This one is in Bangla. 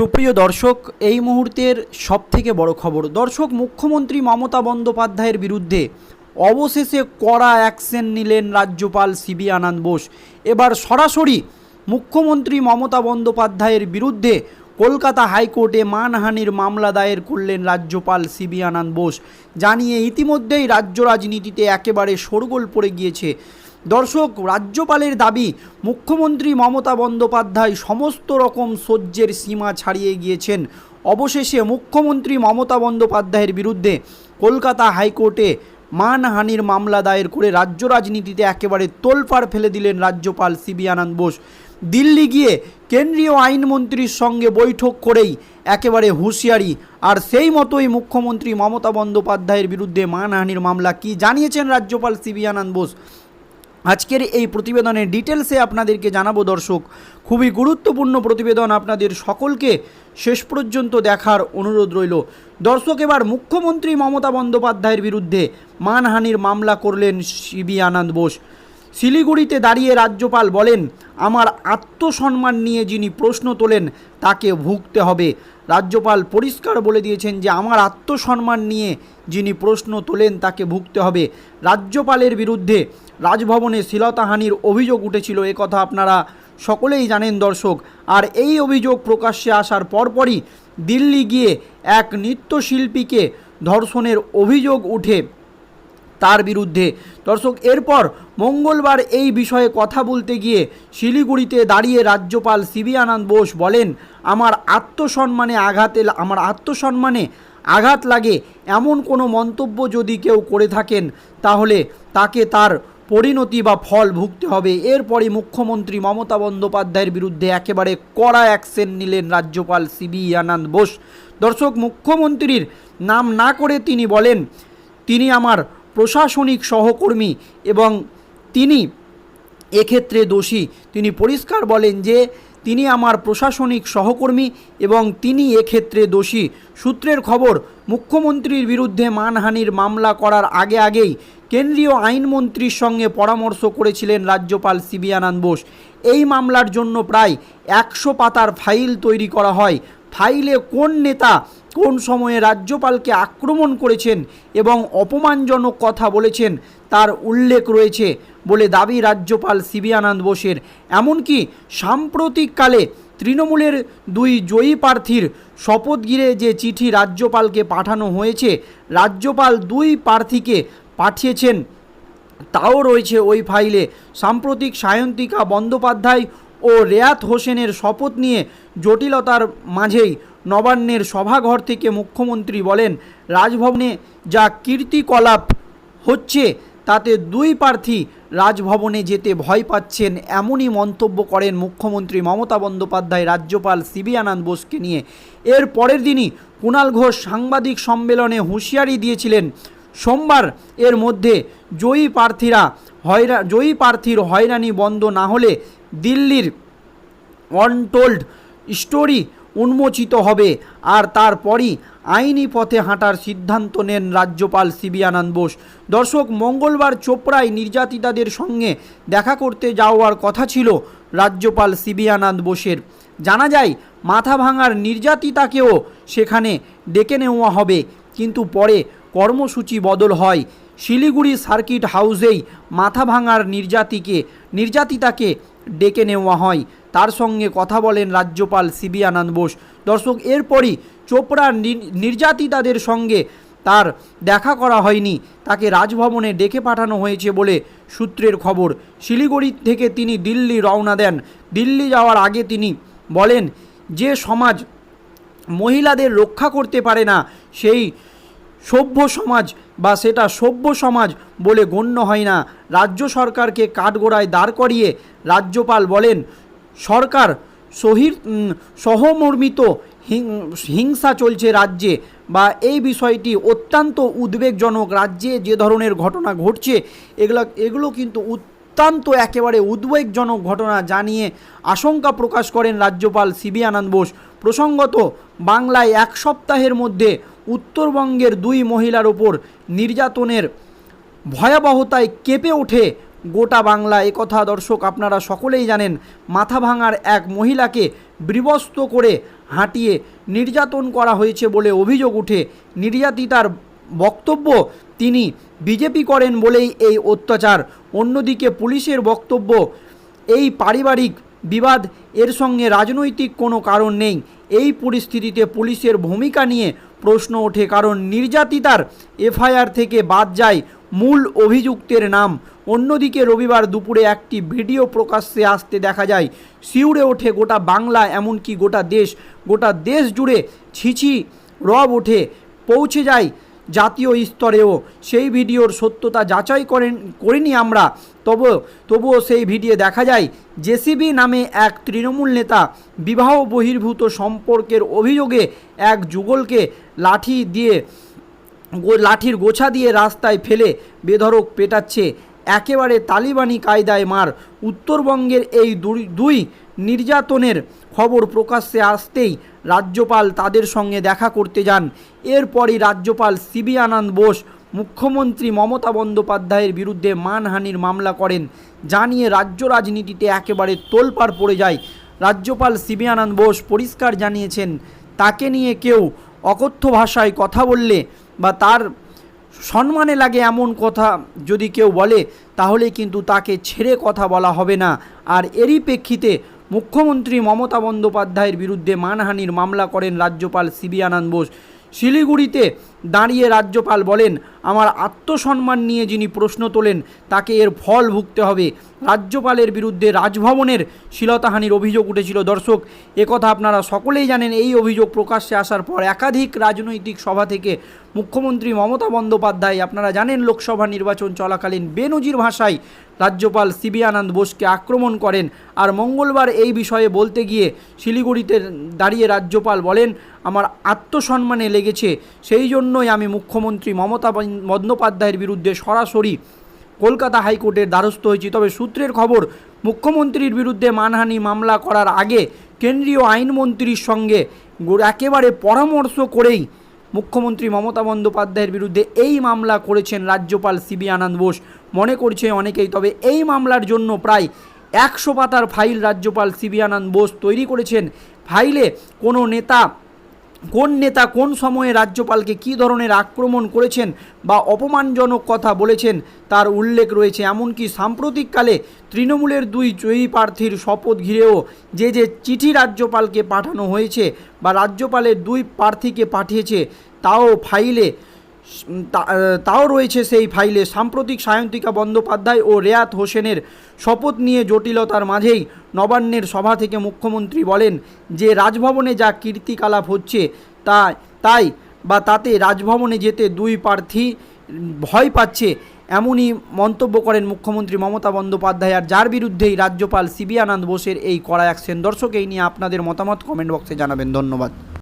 সুপ্রিয় দর্শক, এই মুহূর্তের সবথেকে বড় খবর। দর্শক, মুখ্যমন্ত্রী মমতা বন্দ্যোপাধ্যায়ের বিরুদ্ধে অবশেষে কড়া অ্যাকশন নিলেন রাজ্যপাল সিবি আনন্দ বোস। এবার সরাসরি মুখ্যমন্ত্রী মমতা বন্দ্যোপাধ্যায়ের বিরুদ্ধে কলকাতা হাইকোর্টে মানহানির মামলা দায়ের করলেন রাজ্যপাল সিবি আনন্দ বোস। জানিয়ে ইতিমধ্যেই রাজ্য রাজনীতিতে একেবারে শোরগোল পড়ে গিয়েছে দর্শক, রাজ্যপালের দাবি, মুখ্যমন্ত্রী মমতা বন্দ্যোপাধ্যায় সমস্ত রকম সহ্যের সীমা ছাড়িয়ে গিয়েছেন। অবশেষে মুখ্যমন্ত্রী মমতা বন্দ্যোপাধ্যায়ের বিরুদ্ধে কলকাতা হাইকোর্টে মানহানির মামলা দায়ের করে রাজ্য রাজনীতিতে একেবারে তোলপাড় ফেলে দিলেন রাজ্যপাল সিবি আনন্দ বোস। দিল্লি গিয়ে কেন্দ্রীয় আইনমন্ত্রীর সঙ্গে বৈঠক করেই একেবারে হুঁশিয়ারি। আর সেই মতোই মুখ্যমন্ত্রী মমতা বন্দ্যোপাধ্যায়ের বিরুদ্ধে মানহানির মামলা কি জানিয়েছেন রাজ্যপাল সিবি আনন্দ বোস? আজকের এই প্রতিবেদনের ডিটেলসে আপনাদেরকে জানাব দর্শক, খুবই গুরুত্বপূর্ণ প্রতিবেদন আপনাদের সকলকে শেষ পর্যন্ত দেখার অনুরোধ রইল। দর্শক, এবার মুখ্যমন্ত্রী মমতা বন্দ্যোপাধ্যায়ের বিরুদ্ধে মানহানির মামলা করলেন সিবি আনন্দ বোস। শিলিগুড়িতে দাঁড়িয়ে রাজ্যপাল বলেন, আমার আত্মসম্মান নিয়ে যিনি প্রশ্ন তোলেন, তাকে ভুগতে হবে। রাজ্যপাল পরিষ্কার বলে দিয়েছেন যে, আমার আত্মসম্মান নিয়ে যিনি প্রশ্ন তোলেন, তাকে ভুগতে হবে। রাজ্যপালের বিরুদ্ধে রাজভবনে শ্লীলতাহানির অভিযোগ উঠেছিল কথা আপনারা সকলেই জানেন দর্শক। আর এই অভিযোগ প্রকাশ্যে আসার পরপরই দিল্লি গিয়ে এক নৃত্যশিল্পীকে ধর্ষণের অভিযোগ উঠে তার বিরুদ্ধে। দর্শক, এরপর মঙ্গলবার এই বিষয়ে কথা বলতে গিয়ে শিলিগুড়িতে দাঁড়িয়ে রাজ্যপাল সিবি আনন্দ বোস বলেন, আমার আত্মসম্মানে আঘাতে আমার আত্মসম্মানে আঘাত লাগে এমন কোনো মন্তব্য যদি কেউ করে থাকেন, তাহলে তাকে তার পরিণতি বা ফল ভুগতে হবে। এরপরই মুখ্যমন্ত্রী মমতা বন্দ্যোপাধ্যায়ের বিরুদ্ধে একেবারে কড়া অ্যাকশন নিলেন রাজ্যপাল সিবি আনন্দ বোস। দর্শক, মুখ্যমন্ত্রীর নাম না করে তিনি বলেন, তিনি আমার প্রশাসনিক সহকর্মী এবং তিনি এক্ষেত্রে দোষী। তিনি পরিষ্কার বলেন যে তিনি আমার প্রশাসনিক সহকর্মী এবং তিনি এক্ষেত্রে দোষী। সূত্রের খবর, মুখ্যমন্ত্রীর বিরুদ্ধে মানহানির মামলা করার আগে আগেই কেন্দ্রীয় আইনমন্ত্রীর সঙ্গে পরামর্শ করেছিলেন রাজ্যপাল সিবি আনন্দ বোস। এই মামলার জন্য প্রায় একশো পাতার ফাইল তৈরি করা হয়। ফাইলে কোন নেতা কোন সময়ে রাজ্যপালকে আক্রমণ করেছেন এবং অপমানজনক কথা বলেছেন তার উল্লেখ রয়েছে বলে দাবি রাজ্যপাল সিবি আনন্দ বোসের। এমনকি সাম্প্রতিককালে তৃণমূলের দুই জয়ী প্রার্থীর শপথ গিরে যে চিঠি রাজ্যপালকে পাঠানো হয়েছে, রাজ্যপাল দুই প্রার্থীকে পাঠিয়েছেন, তাও রয়েছে ওই ফাইলে। সাম্প্রতিক সায়ন্তিকা বন্দ্যোপাধ্যায় ও রেয়াত হোসেনের শপথ নিয়ে জটিলতার মাঝেই নবান্নের সভাঘর থেকে মুখ্যমন্ত্রী বলেন, রাজভবনে যা কীর্তিকলাপ হচ্ছে, তাতে দুই প্রার্থী রাজভবনে যেতে ভয় পাচ্ছেন এমনই মন্তব্য করেন মুখ্যমন্ত্রী মমতা বন্দ্যোপাধ্যায়, রাজ্যপাল সিবি আনন্দ বোসকে নিয়ে। এর পরের দিনই কুণাল ঘোষ সাংবাদিক সম্মেলনে হুঁশিয়ারি দিয়েছিলেন, সোমবার এর মধ্যে জয়ী প্রার্থীরা হয়রা, জয়ী প্রার্থীর হয়রানি বন্ধ না হলে দিল্লির অনটোল্ড স্টোরি উন্মোচিত হবে। আর তারপরই আইনি পথে হাঁটার সিদ্ধান্ত নেন রাজ্যপাল সিবি আনন্দ বোস। দর্শক, মঙ্গলবার চোপড়ায় নির্যাতিতাদের সঙ্গে দেখা করতে যাওয়ার কথা ছিল রাজ্যপাল সিবি আনন্দ বোসের। জানা যায়, মাথা ভাঙার নির্যাতিতাকেও সেখানে ডেকে নেওয়া হবে। কিন্তু পরে কর্মসূচি বদল হয়। শিলিগুড়ি সার্কিট হাউসেই মাথা ভাঙার নির্যাতিকে নির্যাতিতাকে ডেকে নেওয়া হয়। তার সঙ্গে কথা বলেন রাজ্যপাল সিবি আনন্দ বোস। দর্শক, এরপরই চোপড়ার নির- নির্যাতিতাদের সঙ্গে তার দেখা করা হয়নি। তাকে রাজভবনে ডেকে পাঠানো হয়েছে বলে সূত্রের খবর। শিলিগুড়ি থেকে তিনি দিল্লি রওনা দেন। দিল্লি যাওয়ার আগে তিনি বলেন, যে সমাজ মহিলাদের রক্ষা করতে পারে না, সেই সভ্য সমাজ বা সেটা সভ্য সমাজ বলে গণ্য হয় না। রাজ্য সরকারকে কাঠগোড়ায় দাঁড় করিয়ে রাজ্যপাল বলেন সরকার সহির সহমর্মিত হিংসা চলছে রাজ্যে বা এই বিষয়টি অত্যন্ত উদ্বেগজনক রাজ্যে যে ধরনের ঘটনা ঘটছে, এগুলো এগুলো কিন্তু অত্যন্ত একেবারে উদ্বেগজনক ঘটনা জানিয়ে আশঙ্কা প্রকাশ করেন রাজ্যপাল সিবি আনন্দ বোস। প্রসঙ্গত, বাংলায় এক সপ্তাহের মধ্যে উত্তরবঙ্গের দুই মহিলার ওপর নির্যাতনের ভয়াবহতায় কেঁপে ওঠে গোটা বাংলা কথা দর্শক আপনারা সকলেই জানেন, মাথা ভাঙার এক মহিলাকে বিবস্ত করে হাঁটিয়ে নির্যাতন করা হয়েছে বলে অভিযোগ উঠে নির্যাতিতার বক্তব্য তিনি বিজেপি করেন বলেই এই অত্যাচার। অন্যদিকে পুলিশের বক্তব্য, এই পারিবারিক বিবাদ এর সঙ্গে রাজনৈতিক কোনো কারণ নেই। এই পরিস্থিতিতে পুলিশের ভূমিকা নিয়ে প্রশ্ন ওঠে, কারণ নির্যাতিতার এফআইআর থেকে বাদ যায় মূল অভিযুক্তের নাম। অন্যদিকে রবিবার দুপুরে একটি ভিডিও প্রকাশ্যে আসতে দেখা যায়, শিউরে ওঠে গোটা বাংলা, এমনকি গোটা দেশ গোটা দেশ জুড়ে ছিছি, রব ওঠে, পৌঁছে যায় জাতীয় স্তরেও। সেই ভিডিওর সত্যতা যাচাই করেন, করিনি আমরা তবু তবুও সেই ভিডিও দেখা যায়, জেসিবি নামে এক তৃণমূল নেতা বিবাহ বহির্ভূত সম্পর্কের অভিযোগে এক যুগলকে লাঠি দিয়ে লাঠির গোছা দিয়ে রাস্তায় ফেলে বেধড়ক পেটাচ্ছে একেবারে তালিবানি কায়দায় মার। উত্তরবঙ্গের এই দুই নির্যাতনের খবর প্রকাশ্যে আসতেই রাজ্যপাল তাদের সঙ্গে দেখা করতে যান। এরপরই রাজ্যপাল সিবি আনন্দ বোস মুখ্যমন্ত্রী মমতা বন্দ্যোপাধ্যায়ের বিরুদ্ধে মানহানির মামলা করেন। জানিয়ে রাজ্য রাজনীতিতে একেবারে তোলপাড় পড়ে যায়। রাজ্যপাল সিবি আনন্দ বোস পরিষ্কার জানিয়েছেন, তাকে নিয়ে কেউ অকথ্য ভাষায় কথা বললে বা তার সম্মানে লাগে এমন কথা যদি কেউ বলে, তাহলে কিন্তু তাকে ছেড়ে কথা বলা হবে না। আর এরই প্রেক্ষিতে মুখ্যমন্ত্রী মমতা বন্দ্যোপাধ্যায়ের বিরুদ্ধে মানহানির মামলা করেন রাজ্যপাল সিবি আনন্দ বোস। শিলিগুড়িতে দাঁড়িয়ে রাজ্যপাল বলেন, আমার আত্মসম্মান নিয়ে যিনি প্রশ্ন তোলেন, তাকে এর ফল ভুগতে হবে। রাজ্যপালের বিরুদ্ধে রাজভবনের শ্লীলতাহানির অভিযোগ উঠেছিল। দর্শক একথা আপনারা সকলেই জানেন, এই অভিযোগ প্রকাশ্যে আসার পর একাধিক রাজনৈতিক সভা থেকে মুখ্যমন্ত্রী মমতা বন্দ্যোপাধ্যায়, আপনারা জানেন, লোকসভা নির্বাচন চলাকালীন বেনজির ভাষায় রাজ্যপাল সিবি আনন্দ বোসকে আক্রমণ করেন। আর মঙ্গলবার এই বিষয়ে বলতে গিয়ে শিলিগুড়িতে দাঁড়িয়ে রাজ্যপাল বলেন, আমার আত্মসম্মানে লেগেছে। সেই জন্যই আমি মুখ্যমন্ত্রী মমতা বন্দ্যোপাধ্যায়ের বিরুদ্ধে সরাসরি কলকাতা হাইকোর্টের দ্বারস্থ হয়েছি। তবে সূত্রের খবর, মুখ্যমন্ত্রীর বিরুদ্ধে মানহানি মামলা করার আগে কেন্দ্রীয় আইনমন্ত্রীর সঙ্গে একেবারে পরামর্শ করেই মুখ্যমন্ত্রী মমতা বন্দ্যোপাধ্যায়ের বিরুদ্ধে এই মামলা করেছেন রাজ্যপাল সিবি আনন্দ বোস। মনে করছে অনেকেই, তবে এই মামলার জন্য প্রায় একশো পাতার ফাইল রাজ্যপাল সিবি আনন্দ বোস তৈরি করেছেন। ফাইলে কোনো নেতা কোন নেতা কোন সময়ে রাজ্যপালকে কী ধরনের আক্রমণ করেছেন বা অপমানজনক কথা বলেছেন তার উল্লেখ রয়েছে। এমনকি সাম্প্রতিককালে তৃণমূলের দুই জয়ী প্রার্থীর শপথ ঘিরেও যে যে চিঠি রাজ্যপালকে পাঠানো হয়েছে বা রাজ্যপালের দুই প্রার্থীকে পাঠিয়েছে, তাও ফাইলে তাও রয়েছে সেই ফাইলে। সাম্প্রতিক সায়ন্তিকা বন্দ্যোপাধ্যায় ও রেয়াত হোসেনের শপথ নিয়ে জটিলতার মাঝেই নবান্নের সভা থেকে মুখ্যমন্ত্রী বলেন যে, রাজভবনে যা কীর্তিকলাপ হচ্ছে তা, তাই বা তাতে রাজভবনে যেতে দুই প্রার্থী ভয় পাচ্ছে এমনই মন্তব্য করেন মুখ্যমন্ত্রী মমতা বন্দ্যোপাধ্যায়। আর যার বিরুদ্ধেই রাজ্যপাল সিবি আনন্দ বোসের এই কড়া অ্যাকশন। দর্শক, এই নিয়ে আপনাদের মতামত কমেন্ট বক্সে জানাবেন। ধন্যবাদ।